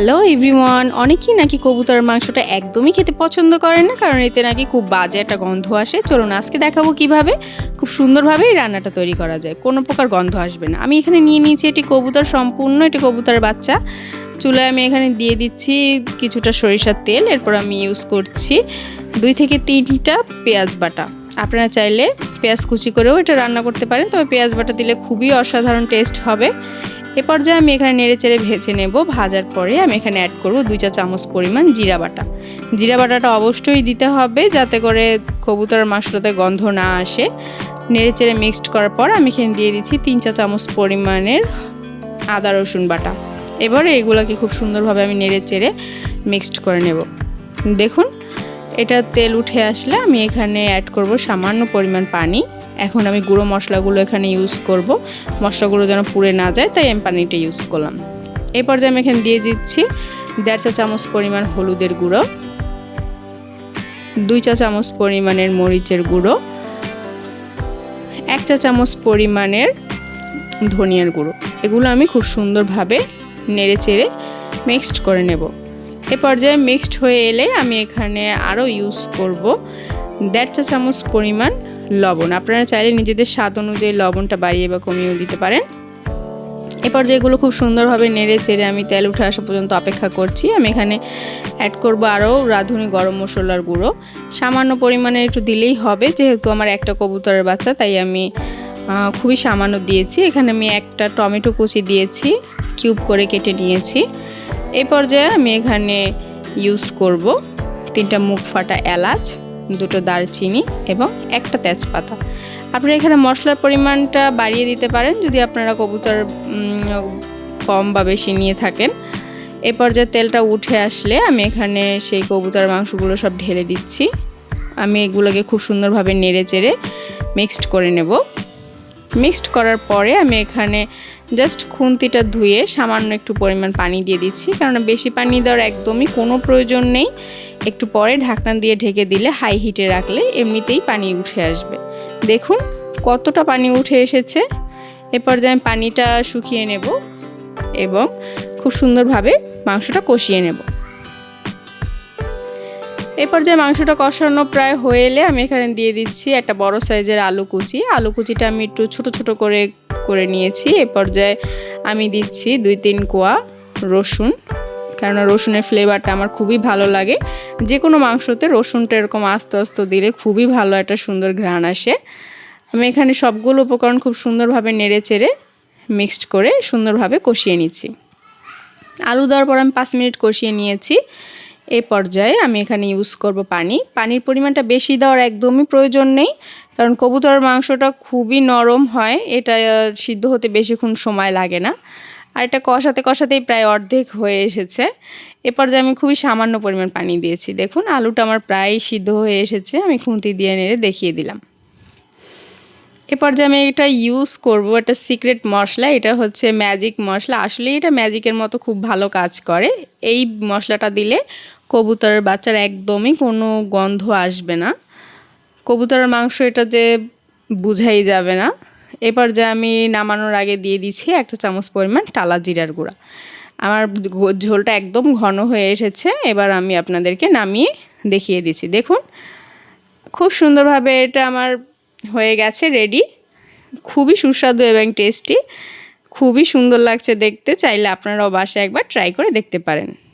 Hello everyone অনেকেই নাকি কবুতরের মাংসটা একদমই খেতে পছন্দ করে না, কারণ এতে নাকি খুব বাজে একটা গন্ধ আসে। চলুন, আজকে দেখাবো কীভাবে খুব সুন্দরভাবে এই রান্নাটা তৈরি করা যায়। কোনো প্রকার গন্ধ আসবে না। আমি এখানে নিয়ে নিয়েছি এটি কবুতর, সম্পূর্ণ এটি কবুতরের বাচ্চা। চুলায় আমি এখানে দিয়ে দিচ্ছি কিছুটা সরিষার তেল। এরপর আমি ইউজ করছি দুই থেকে তিনটা পেঁয়াজ বাটা। আপনারা চাইলে পেঁয়াজ কুচি করেও এটা রান্না করতে পারেন, তবে পেঁয়াজ বাটা দিলে খুবই অসাধারণ টেস্ট হবে। এ পর্যায়ে আমি এখানে নেড়ে চেড়ে ভেজে নেব। ভাজার পরে আমি এখানে অ্যাড করব দুই চা চামচ পরিমাণ জিরা বাটা। জিরা বাটাটা অবশ্যই দিতে হবে যাতে করে কবুতর মাংসটাতে গন্ধ না আসে। নেড়ে চেড়ে মিক্সড করার পর আমি এখানে দিয়ে দিচ্ছি তিন চা চামচ পরিমাণের আদা রসুন বাটা। এবারে এগুলোকে খুব সুন্দরভাবে আমি নেড়ে চেড়ে মিক্সড করে নেব। দেখুন এটা তেল উঠে আসলে আমি এখানে অ্যাড করব সামান্য পরিমাণ পানি। এখন আমি গুঁড়ো মশলাগুলো এখানে ইউজ করব। মশলাগুলো যেন পুড়ে না যায়, তাই আমি পানিটা ইউজ করলাম। এই পর্যায়ে আমি এখানে দিয়ে দিচ্ছি দেড় চা চামচ পরিমাণ হলুদের গুঁড়ো, দুই চা চামচ পরিমাণের মরিচের গুঁড়ো, এক চা চামচ পরিমাণের ধনিয়ার গুঁড়ো। এগুলো আমি খুব সুন্দরভাবে নেড়ে চেড়ে মিক্সড করে নেব। এ পর্যায়ে মিক্সড হয়ে এলে আমি এখানে আরও ইউজ করব দেড় চা চামচ পরিমাণ লবণ। আপনারা চাইলে নিজেদের স্বাদ অনুযায়ী লবণটা বাড়িয়ে বা কমিয়েও দিতে পারেন। এ পর্যায়ে এগুলো খুব সুন্দরভাবে নেড়ে চেড়ে আমি তেল উঠে আসা পর্যন্ত অপেক্ষা করছি। আমি এখানে অ্যাড করব আরও রাঁধুনি গরম মশলার গুঁড়ো। সামান্য পরিমাণে একটু দিলেই হবে, যেহেতু আমার একটা কবুতরের বাচ্চা, তাই আমি খুবই সামান্য দিয়েছি। এখানে আমি একটা টমেটো কুচি দিয়েছি কিউব করে কেটে নিয়েছি। এই পর্যায়ে আমি এখানে ইউজ করব তিনটা মুখ ফাটা এলাচ, দুটো দারচিনি এবং একটা তেজপাতা। আপনারা এখানে মশলার পরিমাণটা বাড়িয়ে দিতে পারেন যদি আপনারা কবুতর কম বা বেশি নিয়ে থাকেন। এ পর্যায়ে তেলটা উঠে আসলে আমি এখানে সেই কবুতর মাংসগুলো সব ঢেলে দিচ্ছি। আমি এগুলোকে খুব সুন্দরভাবে নেড়ে চেড়ে মিক্সড করে নেব। মিক্সড করার পরে আমি এখানে জাস্ট খুন্তিটা ধুয়ে সামান্য একটু পরিমাণ পানি দিয়ে দিচ্ছি। কারণ বেশি পানি দেওয়ার একদমই কোনো প্রয়োজন নেই। একটু পরে ঢাকনা দিয়ে ঢেকে দিলে হাই হিটে রাখলে এমনিতেই পানি উঠে আসবে। দেখুন কতটা পানি উঠে এসেছে। এ পর্যায়ে আমি পানিটা শুকিয়ে নেব এবং খুব সুন্দরভাবে মাংসটা কষিয়ে নেব। এ পর্যায়ে মাংসটা কষানো প্রায় হয়ে এলে আমি এখানে দিয়ে দিচ্ছি একটা বড় সাইজের আলু কুচি। আলু কুচিটা আমি একটু ছোট ছোট করে করে নিয়েছি। এ পর্যায়ে আমি দিচ্ছি দুই তিন কোয়া রসুন, কেননা রসুনের ফ্লেভারটা আমার খুবই ভালো লাগে। যে কোনো মাংসতে রসুনটা এরকম আস্তে আস্তে দিলে খুবই ভালো একটা সুন্দর ঘ্রাণ আসে। আমি এখানে সবগুলো উপকরণ খুব সুন্দরভাবে নেড়ে চেড়ে মিক্সড করে সুন্দরভাবে কষিয়ে নিচ্ছি। আলু দেওয়ার পর আমি পাঁচ মিনিট কষিয়ে নিয়েছি। এই পর্যায়ে আমি এখানে ইউজ করব পানি। পানির পরিমাণটা বেশি দেওয়ার একদমই প্রয়োজন নেই, কারণ কবুতরের মাংসটা খুবই নরম হয়, এটা সিদ্ধ হতে বেশিক্ষণ সময় লাগে না। আর এটা কষাতে কষাতেই প্রায় অর্ধেক হয়ে এসেছে। এ পর্যায়ে আমি খুবই সামান্য পরিমাণ পানি দিয়েছি। দেখুন, আলুটা আমার প্রায় সিদ্ধ হয়ে এসেছে, আমি খুন্তি দিয়ে নেড়ে দেখিয়ে দিলাম। এ পর্যায়ে আমি এটা ইউজ করব, একটা সিক্রেট মশলা, এটা হচ্ছে ম্যাজিক মশলা। আসলে এটা ম্যাজিকের মতো খুব ভালো কাজ করে। এই মশলাটা দিলে কবুতরের বাচ্চার একদমই কোনো গন্ধ আসবে না। কবুতরের মাংস এটা যে বুঝাই যাবে না। এবার যে আমি নামানোর আগে দিয়ে দিচ্ছি একটা চামচ পরিমাণ টালা জিরার গুঁড়া। আমার ঝোলটা একদম ঘন হয়ে এসেছে। এবার আমি আপনাদেরকে নামিয়ে দেখিয়ে দিচ্ছি। দেখুন, খুব সুন্দরভাবে এটা আমার হয়ে গেছে রেডি। খুবই সুস্বাদু এবং টেস্টি। খুবই সুন্দর লাগছে দেখতে। চাইলে আপনারাও বাসায় একবার ট্রাই করে দেখতে পারেন।